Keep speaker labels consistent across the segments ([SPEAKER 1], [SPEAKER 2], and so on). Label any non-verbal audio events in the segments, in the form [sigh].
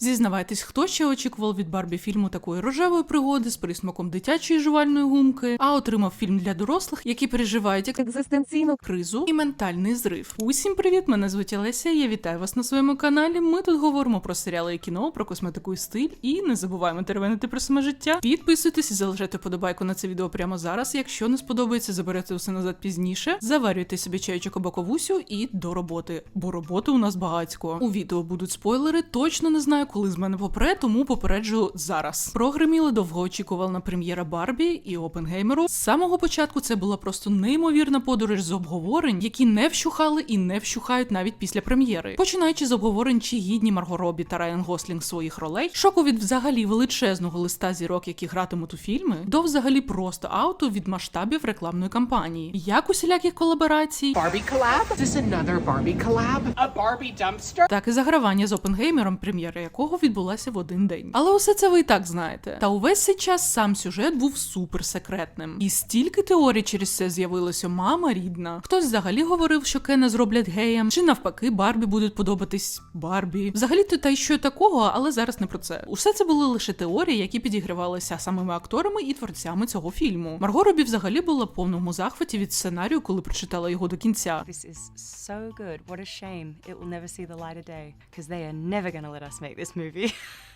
[SPEAKER 1] Зізнавайтесь, хто ще очікував від Барбі фільму такої рожевої пригоди з присмаком дитячої жувальної гумки, а отримав фільм для дорослих, які переживають як
[SPEAKER 2] екзистенційну
[SPEAKER 1] кризу і ментальний зрив. Усім привіт! Мене звуть Олеся. Я вітаю вас на своєму каналі. Ми тут говоримо про серіали і кіно, про косметику і стиль. І не забуваємо теревенити про саме життя. Підписуйтесь і залишайте подобайку на це відео прямо зараз. Якщо не сподобається, заберете усе назад пізніше. Заварюйте собі чайчик або ковусю і до роботи, бо роботи у нас багатько. У відео будуть спойлери. Точно не знаю, коли з мене попре, тому попереджу зараз. Прогреміли довгоочікувана прем'єра Барбі і Опенгеймеру. З самого початку це була просто неймовірна подорож з обговорень, які не вщухали і не вщухають навіть після прем'єри. Починаючи з обговорень, чи гідні Марго Робі та Райан Гослінг своїх ролей, шоку від взагалі величезного листа зірок, які гратимуть у фільми, до взагалі просто ауту від масштабів рекламної кампанії, як усіляких колаборацій,
[SPEAKER 3] Barbie collab? Is this another Barbie collab? A Barbie dumpster?
[SPEAKER 1] так і загравання з Опенгеймером, прем'єра якого відбулася в один день. Але усе це ви і так знаєте. Та увесь цей час сам сюжет був супер секретним. І стільки теорій через це з'явилося мама рідна. Хтось взагалі говорив, що Кена зроблять геєм, чи навпаки, Барбі будуть подобатись Барбі. Взагалі то та й що такого, але зараз не про це. Усе це були лише теорії, які підігривалися самими акторами і творцями цього фільму. Марго Робі взагалі була в повному захваті від сценарію, коли прочитала його до кінця.
[SPEAKER 4] This is so good. What a shame it will never see the light of day because they are never to let us make this this movie. [laughs]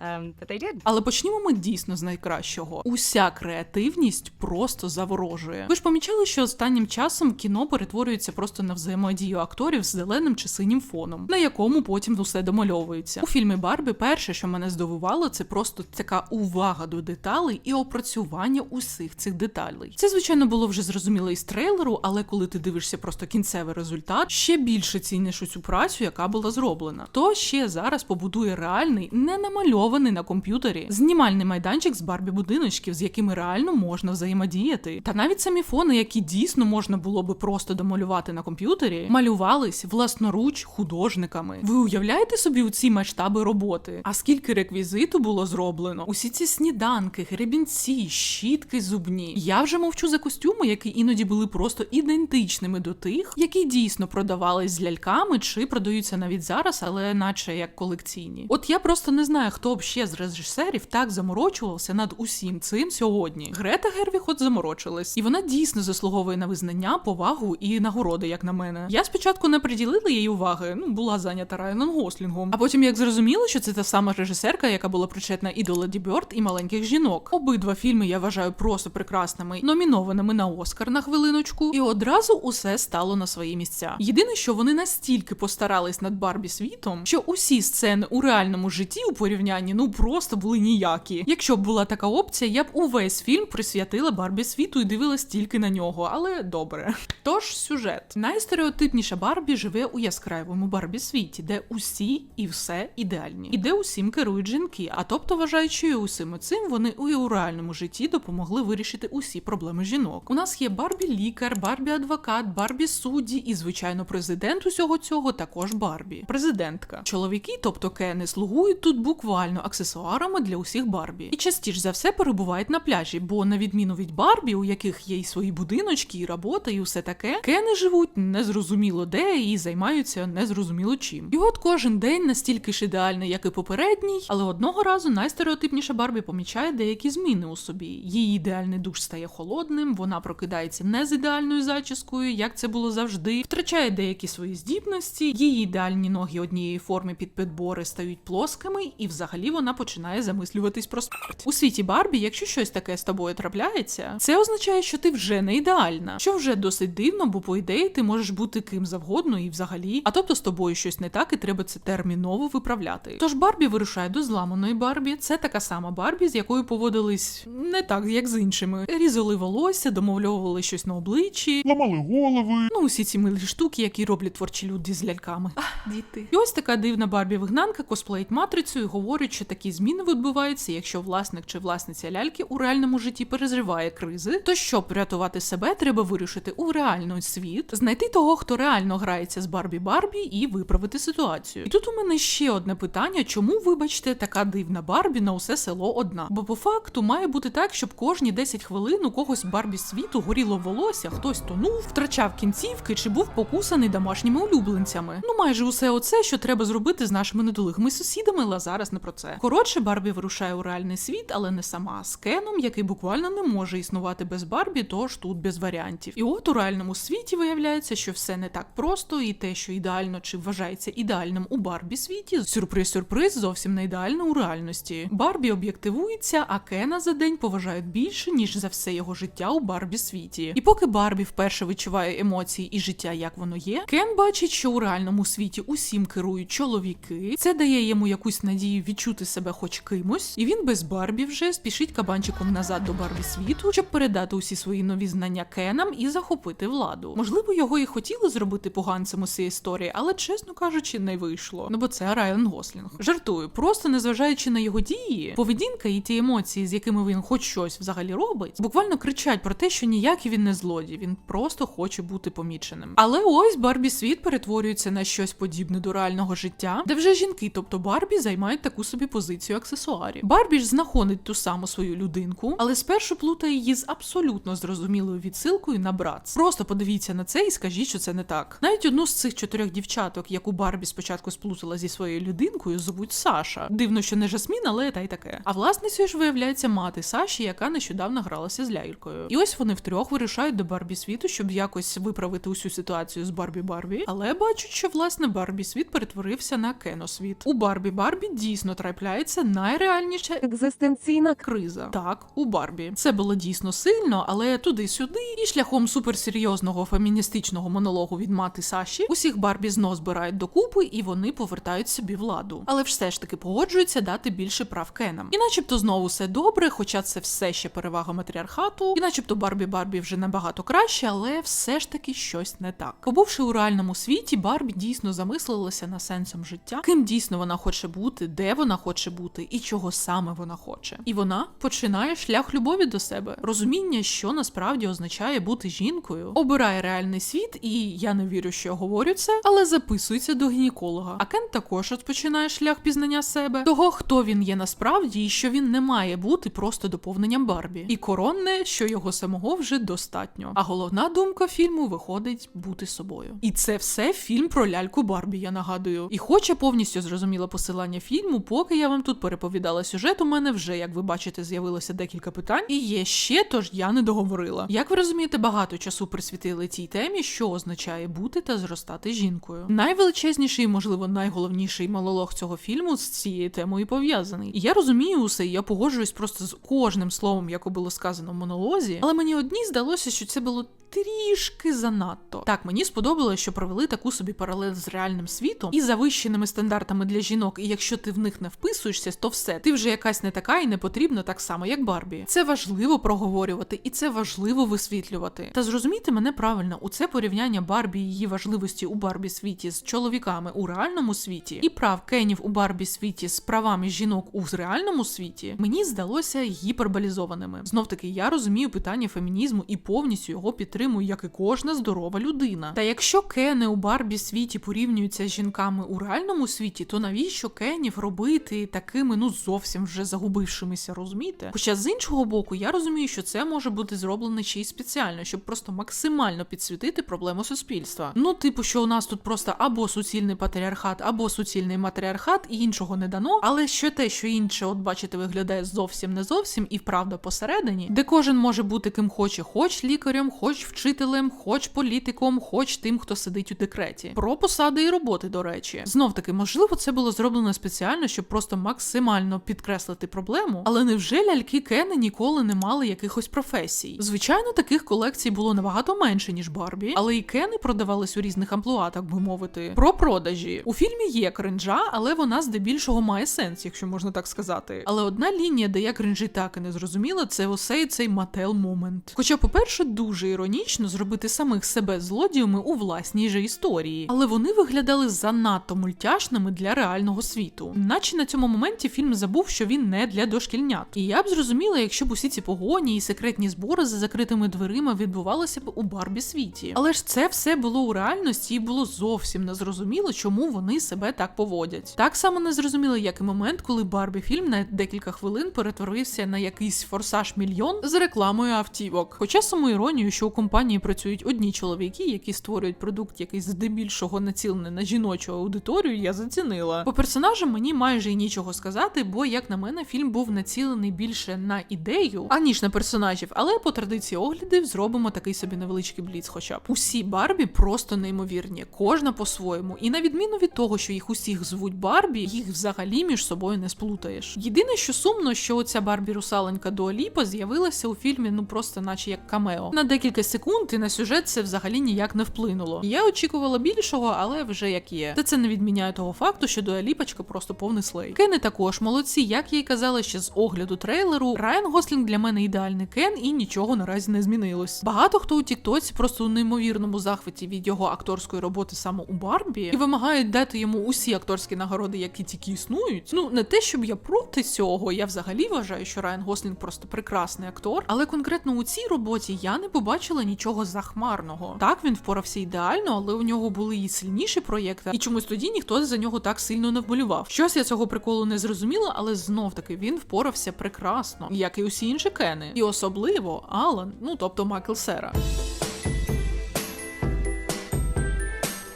[SPEAKER 4] um, but they did.
[SPEAKER 1] Але почнімо ми дійсно з найкращого. Уся креативність просто заворожує. Ви ж помічали, що останнім часом кіно перетворюється просто на взаємодію акторів з зеленим чи синім фоном, на якому потім усе домальовується. У фільмі Барбі перше, що мене здивувало, це просто така увага до деталей і опрацювання усіх цих деталей. Це звичайно було вже зрозуміло із трейлеру, але коли ти дивишся просто кінцевий результат, ще більше ціниш цю працю, яка була зроблена. То ще зараз побудує реальний, не намальований на комп'ютері знімальний майданчик з Барбі будиночків, з якими реально можна взаємодіяти. Та навіть самі фони, які дійсно можна було би просто домалювати на комп'ютері, малювались власноруч художниками. Ви уявляєте собі у ці масштаби роботи? А скільки реквізиту було зроблено? Усі ці сніданки, гребінці, щітки зубні. Я вже мовчу за костюми, які іноді були просто ідентичними до тих, які дійсно продавались з ляльками чи продаються навіть зараз, але наче як колекційні. От я просто не знаю, хто ще з режисерів так заморочувався над усім цим сьогодні. Грета Гервіг от заморочилась, і вона дійсно заслуговує на визнання, повагу і нагороди, як на мене. Я спочатку не приділила їй уваги, ну була зайнята Райаном Гослінгом. А потім як зрозуміло, що це та сама режисерка, яка була причетна і до Леді Бьорд, і маленьких жінок. Обидва фільми я вважаю просто прекрасними, номінованими на Оскар на хвилиночку, і одразу усе стало на свої місця. Єдине, що вони настільки постарались над Барбі світом, що усі сцени у реальному житті у порівнянні ну просто були ніякі. Якщо б була така опція, я б увесь фільм присвятила Барбі світу і дивилась тільки на нього, але добре. Тож сюжет найстереотипніша Барбі живе у яскравому Барбі світі, де усі і все ідеальні, і де усім керують жінки. А тобто і усім цим вони у реальному житті допомогли вирішити усі проблеми жінок. У нас є Барбі лікар, Барбі адвокат, Барбі судді і, звичайно, президент усього цього також Барбі, президентка. Чоловіки, тобто Кени, слугують тут буквально аксесуарами для усіх Барбі, і частіше за все перебувають на пляжі, бо на відміну від Барбі, у яких є й свої будиночки, і робота, і усе таке, Кени живуть незрозуміло де і займаються незрозуміло чим. І от кожен день настільки ж ідеальний, як і попередній, але одного разу найстереотипніша Барбі помічає деякі зміни у собі. Її ідеальний душ стає холодним, вона прокидається не з ідеальною зачіскою, як це було завжди, втрачає деякі свої здібності, її ідеальні ноги однієї форми під підбори стають плоскими, і взагалі вона починає замислюватись про смерть. У світі Барбі, якщо щось таке з тобою трапляється, це означає, що ти вже не ідеальна, що вже досить дивно, бо по ідеї ти можеш бути ким завгодно і взагалі. А тобто з тобою щось не так, і треба це терміново виправляти. Тож Барбі вирушає до зламаної Барбі. Це така сама Барбі, з якою поводились не так, як з іншими. Різали волосся, домовльовували щось на обличчі.
[SPEAKER 5] ламали голови.
[SPEAKER 1] Ну, усі ці милі штуки, які роблять творчі люди з ляльками. Ах, діти. І ось така дивна Барбі вигнанка косплеїть матрицю і говорить, що такі зміни відбуваються, якщо власник чи власниця ляльки у реальному житті переживає кризи, то щоб врятувати себе, треба вирушити у реальний світ, знайти того, хто реально грається з Барбі Барбі, і виправити ситуацію. І тут у мене ще одне питання: чому, вибачте, така дивна Барбі на усе село одна? Бо по факту має бути так, щоб кожні 10 хвилин у когось Барбі світу горіло волосся, хтось тонув, втрачав кінцівки чи був покусаний домашніми улюбленцями. Ну майже усе оце, що треба зробити з нашими недолугими сусідами, але зараз не про. Коротше, Барбі вирушає у реальний світ, але не сама, з Кеном, який буквально не може існувати без Барбі, тож тут без варіантів. І от у реальному світі виявляється, що все не так просто, і те, що ідеально чи вважається ідеальним у Барбі світі, сюрприз-сюрприз зовсім не ідеально у реальності. Барбі об'єктивується, а Кена за день поважають більше, ніж за все його життя у Барбі світі. І поки Барбі вперше відчуває емоції і життя, як воно є, Кен бачить, що у реальному світі усім керують чоловіки. Це дає йому якусь надію відчути себе хоч кимось, і він без Барбі вже спішить кабанчиком назад до Барбі світу, щоб передати усі свої нові знання Кенам і захопити владу. Можливо, його і хотіли зробити поганцем у історії, але чесно кажучи, не вийшло. Ну бо це Райан Гослінг. Жартую, просто незважаючи на його дії, поведінка і ті емоції, з якими він хоч щось взагалі робить, буквально кричать про те, що ніякий він не злодій, він просто хоче бути поміченим. Але ось Барбі світ перетворюється на щось подібне до реального життя, де вже жінки, тобто Барбі, займають таку собі позицію аксесуарів. Барбі ж знаходить ту саму свою людинку, але спершу плутає її з абсолютно зрозумілою відсилкою на братс. Просто подивіться на це і скажіть, що це не так. Навіть одну з цих чотирьох дівчаток, яку Барбі спочатку сплутала зі своєю людинкою, звуть Саша. Дивно, що не Жасмін, але та й таке. А власницею ж виявляється мати Саші, яка нещодавно гралася з лялькою. І ось вони втрьох вирішають до Барбі світу, щоб якось виправити усю ситуацію з Барбі Барбі. Але бачать, що власне Барбі світ перетворився на кеносвіт. У Барбі Барбі дійсно трапляється найреальніша
[SPEAKER 2] Екзистенційна
[SPEAKER 1] криза. Так, у Барбі. Це було дійсно сильно, але туди-сюди, і шляхом суперсерйозного феміністичного монологу від мати Саші, усіх Барбі знов збирають докупи і вони повертають собі владу. Але все ж таки погоджуються дати більше прав Кенам. І начебто знову все добре, хоча це все ще перевага матріархату, і начебто Барбі Барбі вже набагато краще, але все ж таки щось не так. Побувши у реальному світі, Барбі дійсно замислилася на сенсом життя, ким дійсно вона хоче бути, де вона хоче бути і чого саме вона хоче. І вона починає шлях любові до себе, розуміння, що насправді означає бути жінкою, обирає реальний світ, і я не вірю, що я говорю це, але записується до гінеколога. А Кен також розпочинає шлях пізнання себе, того, хто він є насправді, і що він не має бути просто доповненням Барбі. І коронне, що його самого вже достатньо. А головна думка фільму виходить бути собою. І це все фільм про ляльку Барбі, я нагадую. І хоча повністю зрозуміла посилання фільму, поки я вам тут переповідала сюжет, у мене вже, як ви бачите, з'явилося декілька питань. І є ще, тож я не договорила. Як ви розумієте, багато часу присвятили цій темі, що означає бути та зростати жінкою. Найвеличезніший, можливо, найголовніший монолог цього фільму з цією темою пов'язаний. Я розумію усе, і я погоджуюсь просто з кожним словом, яке було сказано в монолозі, але мені одній здалося, що це було трішки занадто. Так, мені сподобалося, що провели таку собі паралель з реальним світом і завищеними стандартами для жінок. І якщо ти в них не вписуєшся, то все, ти вже якась не така і не потрібна так само, як Барбі. Це важливо проговорювати, і це важливо висвітлювати. Та зрозумійте мене правильно, у це порівняння Барбі і її важливості у Барбі світі з чоловіками у реальному світі і прав Кенів у Барбі світі з правами жінок у реальному світі мені здалося гіперболізованими. Знов таки, я розумію питання фемінізму і повністю його підтримую, як і кожна здорова людина. Та якщо Кени у Барбі світі порівнюються з жінками у реальному світі, то навіщо Кенів робити такими, ну зовсім вже загубившимися, розумієте? Хоча з іншого боку, я розумію, що це може бути зроблено ще й спеціально, щоб просто максимально підсвітити проблему суспільства. Ну, типу, що у нас тут просто або суцільний патріархат, або суцільний матріархат, і іншого не дано. Але що те, що інше, от бачите, виглядає зовсім не зовсім, і вправда посередині, де кожен може бути ким хоче, хоч лікарем, хоч вчителем, хоч політиком, хоч тим, хто сидить у декреті. Про посади і роботи, до речі, знов таки, можливо, це було зроблено спеціально, щоб просто максимально підкреслити проблему. Але невже ляльки Кени ніколи не мали якихось професій? Звичайно, таких колекцій було набагато менше ніж Барбі, але і Кени продавались у різних амплуа, так би мовити. Про продажі у фільмі є кринжа, але вона здебільшого має сенс, якщо можна так сказати. Але одна лінія, де я кринжі так і не зрозуміла, це осей цей мател момент. Хоча, по-перше, дуже іронічно. Іронічно зробити самих себе злодіями у власній же історії, але вони виглядали занадто мультяшними для реального світу. Наче на цьому моменті фільм забув, що він не для дошкільнят. І я б зрозуміла, якщо б усі ці погоні і секретні збори за закритими дверима відбувалися б у Барбі світі. Але ж це все було у реальності і було зовсім незрозуміло, чому вони себе так поводять. Так само незрозуміло, як і момент, коли Барбі фільм на декілька хвилин перетворився на якийсь форсаж мільйон з рекламою автівок. Хоча саму іронію, що у компанії працюють одні чоловіки, які створюють продукт, який здебільшого націлений на жіночу аудиторію, я зацінила. По персонажам мені майже й нічого сказати, бо, як на мене, фільм був націлений більше на ідею, аніж на персонажів. Але по традиції оглядів зробимо такий собі невеличкий бліц. Хоча б усі Барбі просто неймовірні, кожна по-своєму. І на відміну від того, що їх усіх звуть Барбі, їх взагалі між собою не сплутаєш. Єдине, що сумно, що оця Барбі русаленька Дуаліпа з'явилася у фільмі, ну просто наче як камео. На декілька секунд і на сюжет це взагалі ніяк не вплинуло. Я очікувала більшого, але вже як є. Та це не відміняє того факту, що Дуаліпочка просто повний слей. Кени також молодці, як я й казала ще з огляду трейлеру. Райан Гослінг для мене ідеальний кен, і нічого наразі не змінилось. Багато хто у Тіктоці просто у неймовірному захваті від його акторської роботи саме у Барбі і вимагають дати йому усі акторські нагороди, які тільки існують. Ну не те, щоб я проти цього. Я взагалі вважаю, що Райан Гослінг просто прекрасний актор, але конкретно у цій роботі я не побачила нічого захмарного. Так він впорався ідеально, але у нього були і сильніші проєкти, і чомусь тоді ніхто за нього так сильно не вболівав. Щось я цього приколу не зрозуміла, але знов таки він впорався прекрасно, як і усі інші кени, і особливо Алан, ну тобто Майкл Сера.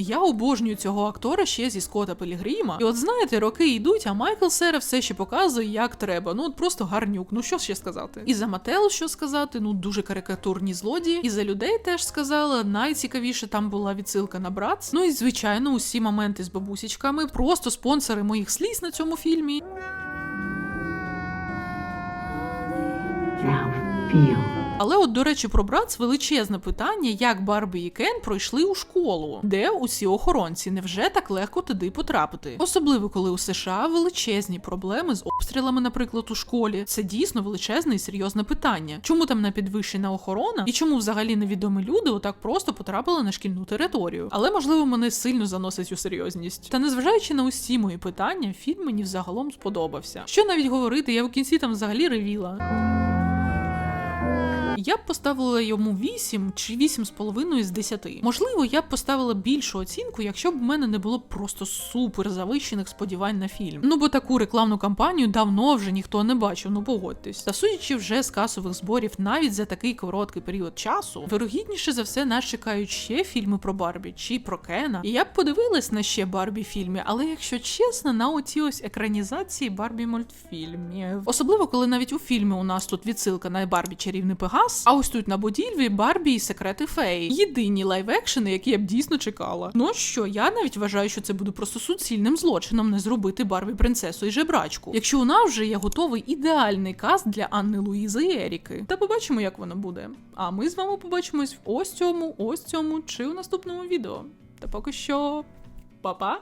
[SPEAKER 1] Я обожнюю цього актора ще зі Скотта Пелігріма. І от знаєте, роки йдуть, а Майкл Сера все ще показує, як треба. Ну от просто гарнюк. Ну що ще сказати? І за Мател що сказати? Ну дуже карикатурні злодії. І за людей теж сказала. Найцікавіше там була відсилка на Братс. Ну і звичайно, усі моменти з бабусічками. Просто спонсори моїх сліз на цьому фільмі.
[SPEAKER 3] Now feel.
[SPEAKER 1] Але от, до речі, про Братс величезне питання, як Барбі і Кен пройшли у школу, де усі охоронці невже так легко туди потрапити? Особливо коли у США величезні проблеми з обстрілами, наприклад, у школі. Це дійсно величезне і серйозне питання. Чому там не підвищена охорона і чому взагалі невідомі люди отак просто потрапили на шкільну територію? Але можливо мене сильно заносить у серйозність. Та незважаючи на усі мої питання, фільм мені взагалом сподобався. Що навіть говорити, я в кінці там взагалі ревіла. Я б поставила йому 8 чи 8,5 з 10. Можливо, я б поставила більшу оцінку, якщо б в мене не було просто супер завищених сподівань на фільм. Ну бо таку рекламну кампанію давно вже ніхто не бачив, ну погодьтесь. Та судячи вже з касових зборів, навіть за такий короткий період часу, вирогідніше за все нас чекають ще фільми про Барбі чи про Кена. І я б подивилась на ще Барбі фільми, але якщо чесно, на оці ось екранізації Барбі мультфільмів. Особливо, коли навіть у фільмі у нас тут відсилка на Барбі чарівний Пегас, а ось тут на будівлі Барбі і секрети феї. Єдині лайв-екшени, які я б дійсно чекала. Ну що, я навіть вважаю, що це буде просто суцільним злочином не зробити Барбі принцесу і жебрачку. Якщо у нас вже є готовий ідеальний каст для Анни Луїзи і Еріки. Та побачимо, як воно буде. А ми з вами побачимось в ось цьому, ось цьому чи у наступному відео. Та поки що, па-па!